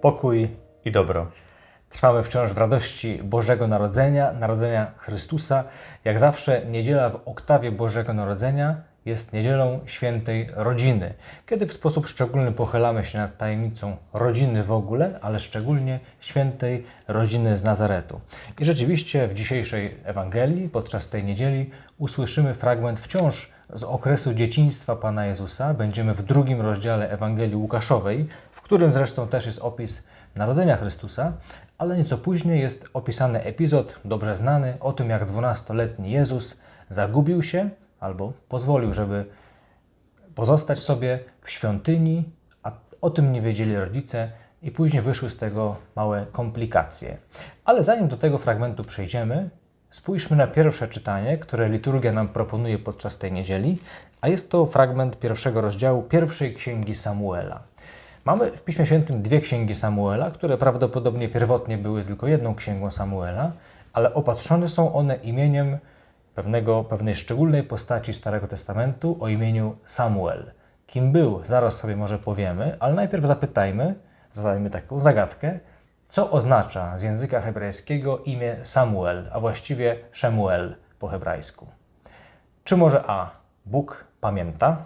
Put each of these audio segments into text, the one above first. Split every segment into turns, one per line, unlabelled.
pokój.
i dobro.
Trwamy wciąż w radości Bożego Narodzenia, Narodzenia Chrystusa. Jak zawsze niedziela w oktawie Bożego Narodzenia jest niedzielą świętej rodziny, kiedy w sposób szczególny pochylamy się nad tajemnicą rodziny w ogóle, ale szczególnie świętej rodziny z Nazaretu. I rzeczywiście w dzisiejszej Ewangelii, podczas tej niedzieli, usłyszymy fragment wciąż z okresu dzieciństwa Pana Jezusa. Będziemy w drugim rozdziale Ewangelii Łukaszowej, w którym zresztą też jest opis narodzenia Chrystusa, ale nieco później jest opisany epizod dobrze znany o tym, jak dwunastoletni Jezus zagubił się albo pozwolił, żeby pozostać sobie w świątyni, a o tym nie wiedzieli rodzice i później wyszły z tego małe komplikacje. Ale zanim do tego fragmentu przejdziemy, spójrzmy na pierwsze czytanie, które liturgia nam proponuje podczas tej niedzieli, a jest to fragment pierwszego rozdziału pierwszej księgi Samuela. Mamy w Piśmie Świętym dwie księgi Samuela, które prawdopodobnie pierwotnie były tylko jedną księgą Samuela, ale opatrzone są one imieniem pewnego, pewnej szczególnej postaci Starego Testamentu o imieniu Samuel. Kim był, zaraz sobie może powiemy, ale najpierw zapytajmy, zadajmy taką zagadkę, co oznacza z języka hebrajskiego imię Samuel, a właściwie Shemuel po hebrajsku. Czy może A. Bóg pamięta,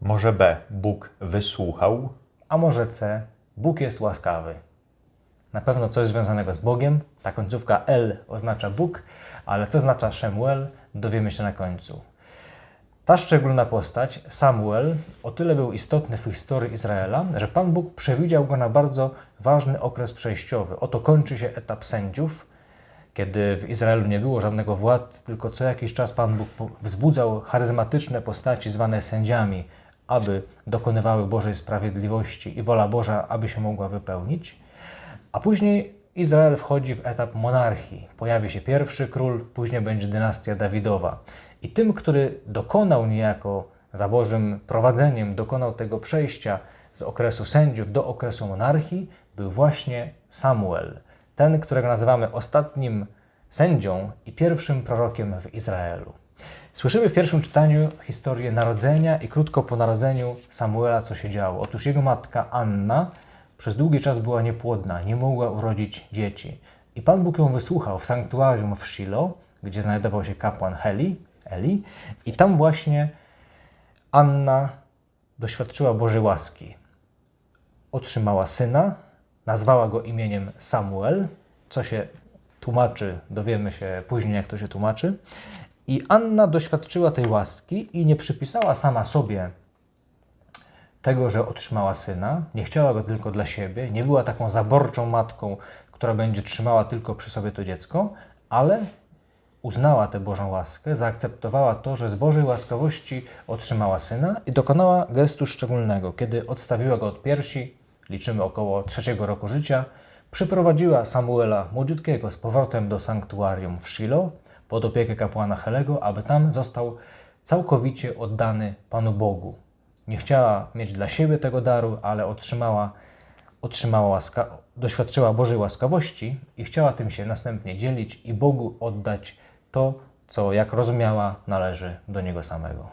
Może B. Bóg wysłuchał,
a może C. Bóg jest łaskawy. Na pewno coś związanego z Bogiem. Ta końcówka L oznacza Bóg, ale co oznacza Shemuel, dowiemy się na końcu. Ta szczególna postać, Samuel, o tyle był istotny w historii Izraela, że Pan Bóg przewidział go na bardzo ważny okres przejściowy. Oto kończy się etap sędziów, kiedy w Izraelu nie było żadnego władcy, tylko co jakiś czas Pan Bóg wzbudzał charyzmatyczne postaci zwane sędziami, aby dokonywały Bożej sprawiedliwości i wola Boża, aby się mogła wypełnić. A później Izrael wchodzi w etap monarchii. Pojawi się pierwszy król, później będzie dynastia Dawidowa. I tym, który dokonał niejako za Bożym prowadzeniem, dokonał tego przejścia z okresu sędziów do okresu monarchii, był właśnie Samuel. Ten, którego nazywamy ostatnim sędzią i pierwszym prorokiem w Izraelu. Słyszymy w pierwszym czytaniu historię narodzenia i krótko po narodzeniu Samuela, co się działo. Otóż jego matka Anna przez długi czas była niepłodna, nie mogła urodzić dzieci. I Pan Bóg ją wysłuchał w sanktuarium w Shilo, gdzie znajdował się kapłan Heli, Eli, i tam właśnie Anna doświadczyła Bożej łaski. Otrzymała syna, nazwała go imieniem Samuel, co się tłumaczy, dowiemy się później, jak to się tłumaczy. I Anna doświadczyła tej łaski i nie przypisała sama sobie tego, że otrzymała syna, nie chciała go tylko dla siebie, nie była taką zaborczą matką, która będzie trzymała tylko przy sobie to dziecko, ale uznała tę Bożą łaskę, zaakceptowała to, że z Bożej łaskawości otrzymała syna i dokonała gestu szczególnego. Kiedy odstawiła go od piersi, liczymy około trzeciego roku życia, przyprowadziła Samuela młodziutkiego z powrotem do sanktuarium w Shilo pod opiekę kapłana Helego, aby tam został całkowicie oddany Panu Bogu. Nie chciała mieć dla siebie tego daru, ale otrzymała, otrzymała łaska, doświadczyła Bożej łaskawości i chciała tym się następnie dzielić i Bogu oddać to, co jak rozumiała należy do Niego samego.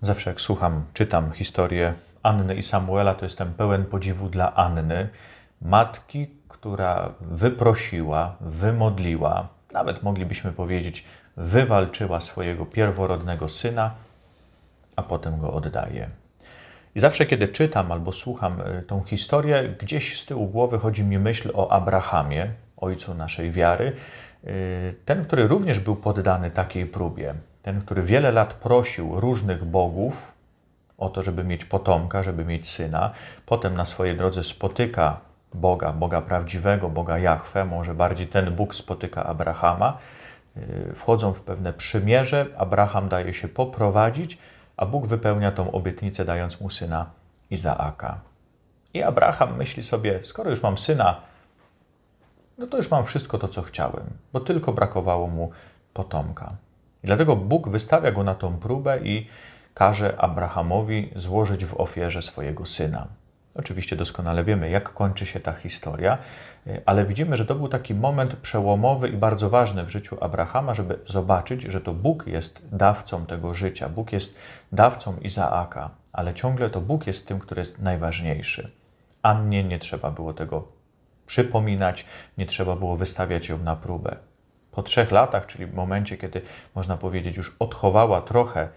Zawsze jak słucham, czytam historię Anny i Samuela, to jestem pełen podziwu dla Anny, matki, która wyprosiła, wymodliła, nawet moglibyśmy powiedzieć, wywalczyła swojego pierworodnego syna, a potem go oddaje. I zawsze, kiedy czytam albo słucham y, tą historię, gdzieś z tyłu głowy chodzi mi myśl o Abrahamie, ojcu naszej wiary. Y, Ten, który również był poddany takiej próbie. Ten, który wiele lat prosił różnych bogów o to, żeby mieć potomka, żeby mieć syna. Potem na swojej drodze spotyka Boga, Boga prawdziwego, Boga Jahwe, może bardziej ten Bóg spotyka Abrahama. Y, Wchodzą w pewne przymierze, Abraham daje się poprowadzić, a Bóg wypełnia tą obietnicę, dając mu syna Izaaka. I Abraham myśli sobie, skoro już mam syna, no to już mam wszystko to, co chciałem, bo tylko brakowało mu potomka. I dlatego Bóg wystawia go na tą próbę i każe Abrahamowi złożyć w ofierze swojego syna. Oczywiście doskonale wiemy, jak kończy się ta historia, y, ale widzimy, że to był taki moment przełomowy i bardzo ważny w życiu Abrahama, żeby zobaczyć, że to Bóg jest dawcą tego życia, Bóg jest dawcą Izaaka, ale ciągle to Bóg jest tym, który jest najważniejszy. Annie nie trzeba było tego przypominać, nie trzeba było wystawiać ją na próbę. Po trzech latach, czyli w momencie, kiedy można powiedzieć już odchowała trochę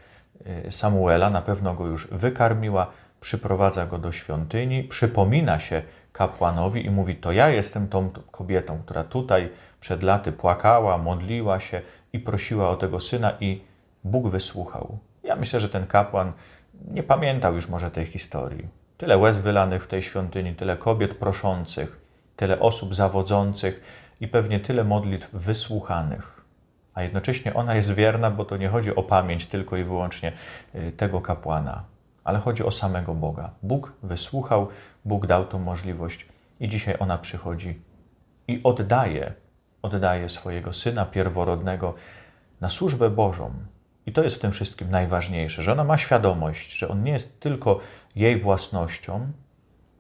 y, Samuela, na pewno go już wykarmiła, przyprowadza go do świątyni, przypomina się kapłanowi i mówi: To ja jestem tą kobietą, która tutaj przed laty płakała, modliła się i prosiła o tego syna, i Bóg wysłuchał. Ja myślę, że ten kapłan nie pamiętał już może tej historii. Tyle łez wylanych w tej świątyni, tyle kobiet proszących, tyle osób zawodzących i pewnie tyle modlitw wysłuchanych. A jednocześnie ona jest wierna, bo to nie chodzi o pamięć tylko i wyłącznie y, tego kapłana, ale chodzi o samego Boga. Bóg wysłuchał, Bóg dał tą możliwość i dzisiaj ona przychodzi i oddaje, oddaje swojego syna pierworodnego na służbę Bożą. I to jest w tym wszystkim najważniejsze, że ona ma świadomość, że on nie jest tylko jej własnością,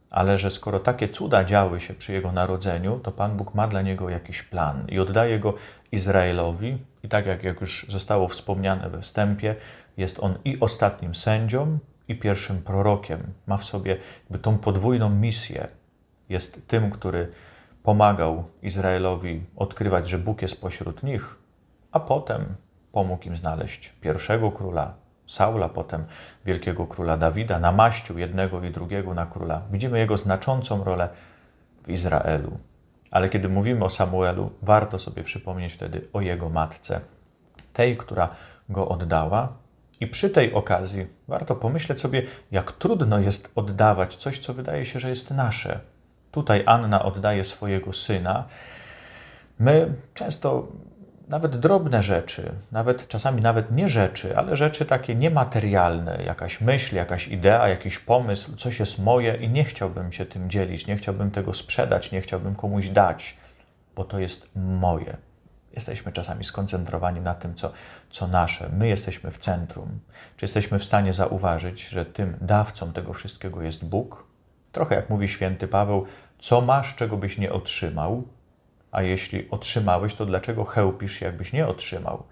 ale że skoro takie cuda działy się przy jego narodzeniu, to Pan Bóg ma dla niego jakiś plan i oddaje go Izraelowi. I tak jak, jak już zostało wspomniane we wstępie, jest on i ostatnim sędzią, i pierwszym prorokiem. Ma w sobie jakby tą podwójną misję. Jest tym, który pomagał Izraelowi odkrywać, że Bóg jest pośród nich, a potem pomógł im znaleźć pierwszego króla Saula, potem wielkiego króla Dawida, namaścił jednego i drugiego na króla. Widzimy jego znaczącą rolę w Izraelu. Ale kiedy mówimy o Samuelu, warto sobie przypomnieć wtedy o jego matce, tej, która go oddała. I przy tej okazji warto pomyśleć sobie, jak trudno jest oddawać coś, co wydaje się, że jest nasze. Tutaj Anna oddaje swojego syna. My często nawet drobne rzeczy, nawet czasami nawet nie rzeczy, ale rzeczy takie niematerialne, jakaś myśl, jakaś idea, jakiś pomysł, coś jest moje i nie chciałbym się tym dzielić, nie chciałbym tego sprzedać, nie chciałbym komuś dać, bo to jest moje. Jesteśmy czasami skoncentrowani na tym, co, co nasze. My jesteśmy w centrum. Czy jesteśmy w stanie zauważyć, że tym dawcą tego wszystkiego jest Bóg? Trochę jak mówi święty Paweł, co masz, czego byś nie otrzymał, a jeśli otrzymałeś, to dlaczego chełpisz się, jakbyś nie otrzymał?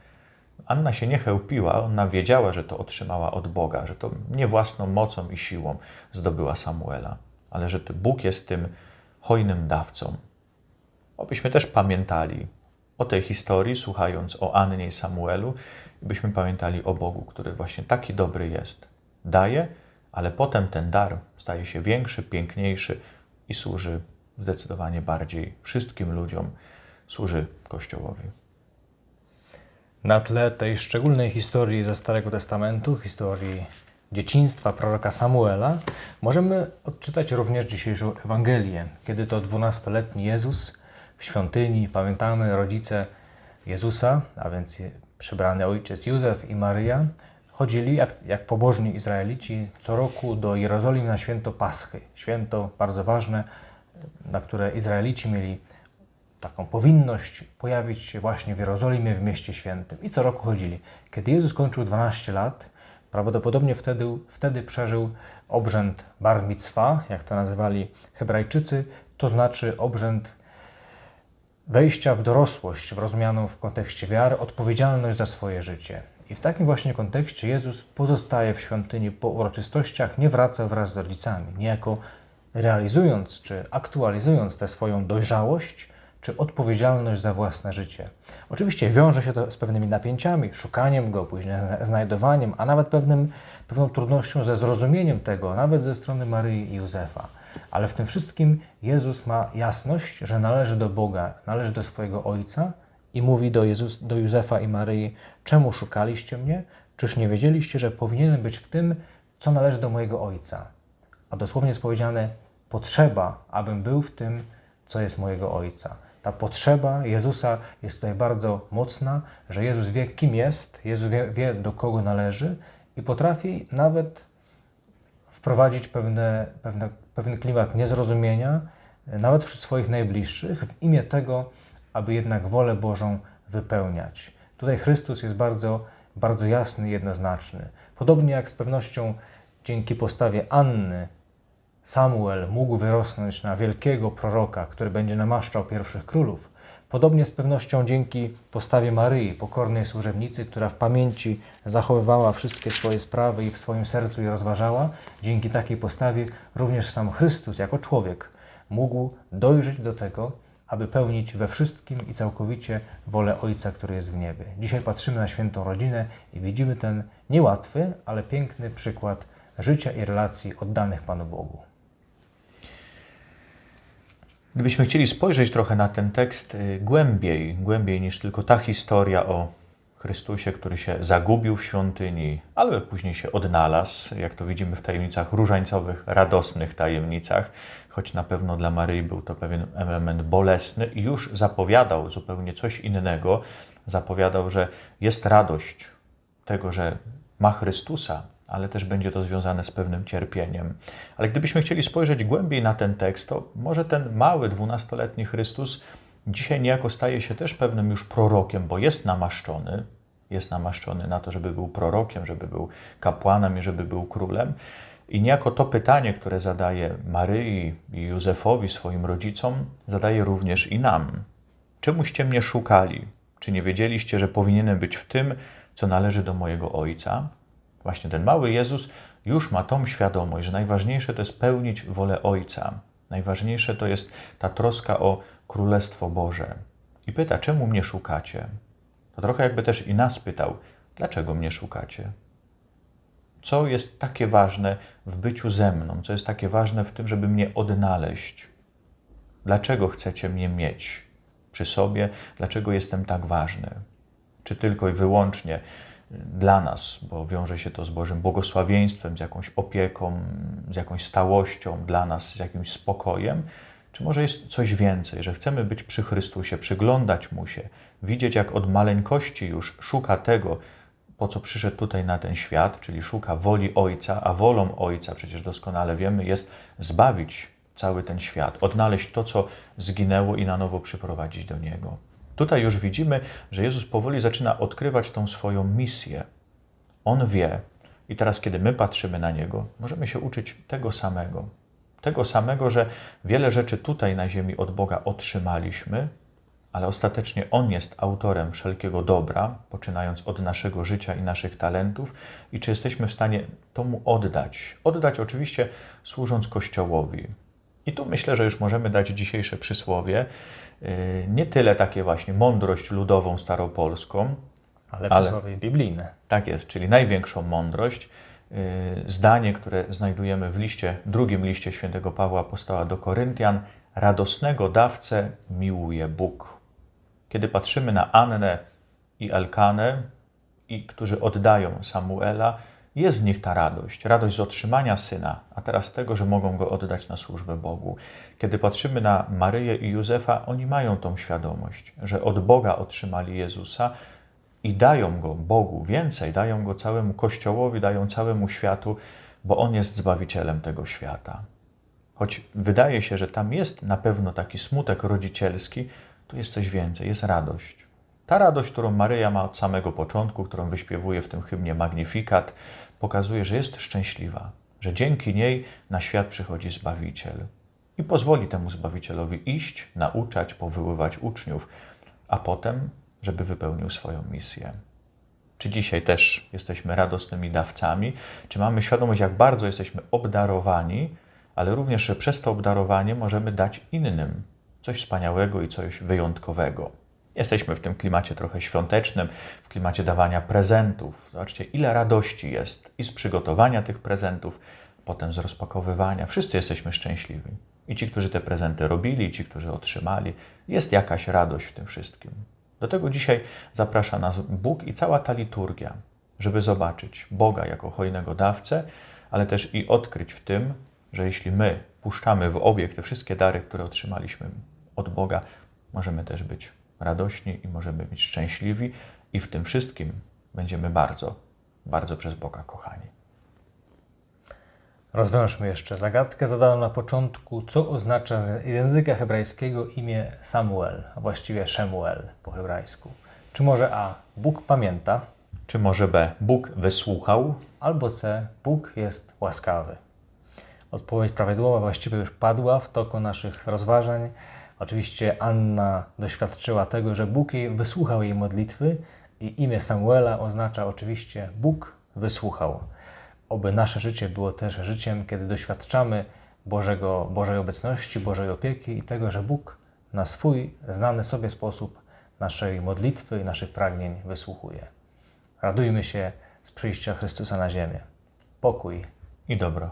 Anna się nie chełpiła, ona wiedziała, że to otrzymała od Boga, że to nie własną mocą i siłą zdobyła Samuela, ale że Bóg jest tym hojnym dawcą. Obyśmy też pamiętali o tej historii, słuchając o Annie i Samuelu, byśmy pamiętali o Bogu, który właśnie taki dobry jest. Daje, ale potem ten dar staje się większy, piękniejszy i służy zdecydowanie bardziej wszystkim ludziom, służy Kościołowi.
Na tle tej szczególnej historii ze Starego Testamentu, historii dzieciństwa proroka Samuela, możemy odczytać również dzisiejszą Ewangelię, kiedy to dwunastoletni Jezus świątyni, pamiętamy rodzice Jezusa, a więc przybrany ojciec Józef i Maryja, chodzili jak, jak pobożni Izraelici co roku do Jerozolimy na święto Paschy. Święto bardzo ważne, na które Izraelici mieli taką powinność pojawić się właśnie w Jerozolimie, w mieście świętym. I co roku chodzili. Kiedy Jezus kończył 12 lat, prawdopodobnie wtedy, wtedy przeżył obrzęd bar mitzwa, jak to nazywali Hebrajczycy, to znaczy obrzęd wejścia w dorosłość, w rozumianą w kontekście wiary, odpowiedzialność za swoje życie. I w takim właśnie kontekście Jezus pozostaje w świątyni po uroczystościach, nie wraca wraz z rodzicami, niejako realizując czy aktualizując tę swoją dojrzałość czy odpowiedzialność za własne życie. Oczywiście wiąże się to z pewnymi napięciami, szukaniem go, później znajdowaniem, a nawet pewnym, pewną trudnością ze zrozumieniem tego, nawet ze strony Maryi i Józefa. Ale w tym wszystkim Jezus ma jasność, że należy do Boga, należy do swojego Ojca i mówi do, Jezus, do Józefa i Maryi, czemu szukaliście mnie? Czyż nie wiedzieliście, że powinienem być w tym, co należy do mojego Ojca? A dosłownie jest powiedziane, potrzeba, abym był w tym, co jest mojego Ojca. Ta potrzeba Jezusa jest tutaj bardzo mocna, że Jezus wie, kim jest, Jezus wie, wie do kogo należy i potrafi nawet wprowadzić pewne, pewne, pewien klimat niezrozumienia, nawet wśród swoich najbliższych, w imię tego, aby jednak wolę Bożą wypełniać. Tutaj Chrystus jest bardzo, bardzo jasny i jednoznaczny. Podobnie jak z pewnością dzięki postawie Anny Samuel mógł wyrosnąć na wielkiego proroka, który będzie namaszczał pierwszych królów, Podobnie z pewnością dzięki postawie Maryi, pokornej służebnicy, która w pamięci zachowywała wszystkie swoje sprawy i w swoim sercu je rozważała, dzięki takiej postawie również sam Chrystus jako człowiek mógł dojrzeć do tego, aby pełnić we wszystkim i całkowicie wolę Ojca, który jest w niebie. Dzisiaj patrzymy na świętą rodzinę i widzimy ten niełatwy, ale piękny przykład życia i relacji oddanych Panu Bogu.
Gdybyśmy chcieli spojrzeć trochę na ten tekst y, głębiej, głębiej niż tylko ta historia o Chrystusie, który się zagubił w świątyni, ale później się odnalazł, jak to widzimy w tajemnicach różańcowych, radosnych tajemnicach, choć na pewno dla Maryi był to pewien element bolesny i już zapowiadał zupełnie coś innego. Zapowiadał, że jest radość tego, że ma Chrystusa, ale też będzie to związane z pewnym cierpieniem. Ale gdybyśmy chcieli spojrzeć głębiej na ten tekst, to może ten mały, dwunastoletni Chrystus dzisiaj niejako staje się też pewnym już prorokiem, bo jest namaszczony, jest namaszczony na to, żeby był prorokiem, żeby był kapłanem i żeby był królem. I niejako to pytanie, które zadaje Maryi i Józefowi, swoim rodzicom, zadaje również i nam. Czemuście mnie szukali? Czy nie wiedzieliście, że powinienem być w tym, co należy do mojego Ojca? Właśnie ten mały Jezus już ma tą świadomość, że najważniejsze to jest pełnić wolę Ojca. Najważniejsze to jest ta troska o Królestwo Boże. I pyta, czemu mnie szukacie? To trochę jakby też i nas pytał, dlaczego mnie szukacie? Co jest takie ważne w byciu ze mną? Co jest takie ważne w tym, żeby mnie odnaleźć? Dlaczego chcecie mnie mieć przy sobie? Dlaczego jestem tak ważny? Czy tylko i wyłącznie dla nas, bo wiąże się to z Bożym błogosławieństwem, z jakąś opieką, z jakąś stałością dla nas, z jakimś spokojem, czy może jest coś więcej, że chcemy być przy Chrystusie, przyglądać Mu się, widzieć jak od maleńkości już szuka tego, po co przyszedł tutaj na ten świat, czyli szuka woli Ojca, a wolą Ojca, przecież doskonale wiemy, jest zbawić cały ten świat, odnaleźć to, co zginęło i na nowo przyprowadzić do Niego. Tutaj już widzimy, że Jezus powoli zaczyna odkrywać tą swoją misję. On wie, i teraz, kiedy my patrzymy na Niego, możemy się uczyć tego samego. Tego samego, że wiele rzeczy tutaj na ziemi od Boga otrzymaliśmy, ale ostatecznie On jest autorem wszelkiego dobra, poczynając od naszego życia i naszych talentów, i czy jesteśmy w stanie to Mu oddać. Oddać oczywiście służąc Kościołowi. I tu myślę, że już możemy dać dzisiejsze przysłowie, nie tyle takie właśnie mądrość ludową staropolską,
Ale
Ale-
przysłowie biblijne.
tak jest, czyli największą mądrość. Yy, Zdanie, które znajdujemy w liście, drugim liście świętego Pawła Apostoła do Koryntian, radosnego dawcę miłuje Bóg. Kiedy patrzymy na Annę i Elkanę, i którzy oddają Samuela, jest w nich ta radość, radość z otrzymania syna, a teraz tego, że mogą go oddać na służbę Bogu. Kiedy patrzymy na Maryję i Józefa, oni mają tą świadomość, że od Boga otrzymali Jezusa i dają go Bogu więcej, dają go całemu Kościołowi, dają całemu światu, bo on jest zbawicielem tego świata. Choć wydaje się, że tam jest na pewno taki smutek rodzicielski, to jest coś więcej, jest radość. Ta radość, którą Maryja ma od samego początku, którą wyśpiewuje w tym hymnie Magnifikat, pokazuje, że jest szczęśliwa, że dzięki niej na świat przychodzi Zbawiciel i pozwoli temu Zbawicielowi iść, nauczać, powoływać uczniów, a potem, żeby wypełnił swoją misję. Czy dzisiaj też jesteśmy radosnymi dawcami? Czy mamy świadomość, jak bardzo jesteśmy obdarowani, ale również, że przez to obdarowanie możemy dać innym coś wspaniałego i coś wyjątkowego? Jesteśmy w tym klimacie trochę świątecznym, w klimacie dawania prezentów. Zobaczcie, ile radości jest i z przygotowania tych prezentów, potem z rozpakowywania. Wszyscy jesteśmy szczęśliwi. I ci, którzy te prezenty robili, i ci, którzy otrzymali. Jest jakaś radość w tym wszystkim. Do tego dzisiaj zaprasza nas Bóg i cała ta liturgia, żeby zobaczyć Boga jako hojnego dawcę, ale też i odkryć w tym, że jeśli my puszczamy w obieg te wszystkie dary, które otrzymaliśmy od Boga, możemy też być radośni i możemy być szczęśliwi i w tym wszystkim będziemy bardzo, bardzo przez Boga kochani.
Rozwiążmy jeszcze zagadkę zadaną na początku. Co oznacza z języka hebrajskiego imię Samuel, a właściwie Shemuel po hebrajsku? Czy może A. Bóg pamięta,
Czy może B. Bóg wysłuchał?
albo C. Bóg jest łaskawy? Odpowiedź prawidłowa właściwie już padła w toku naszych rozważań. Oczywiście Anna doświadczyła tego, że Bóg jej wysłuchał jej modlitwy i imię Samuela oznacza oczywiście Bóg wysłuchał. Oby nasze życie było też życiem, kiedy doświadczamy Bożego, Bożej obecności, Bożej opieki i tego, że Bóg na swój znany sobie sposób naszej modlitwy i naszych pragnień wysłuchuje. Radujmy się z przyjścia Chrystusa na ziemię. Pokój
I dobro.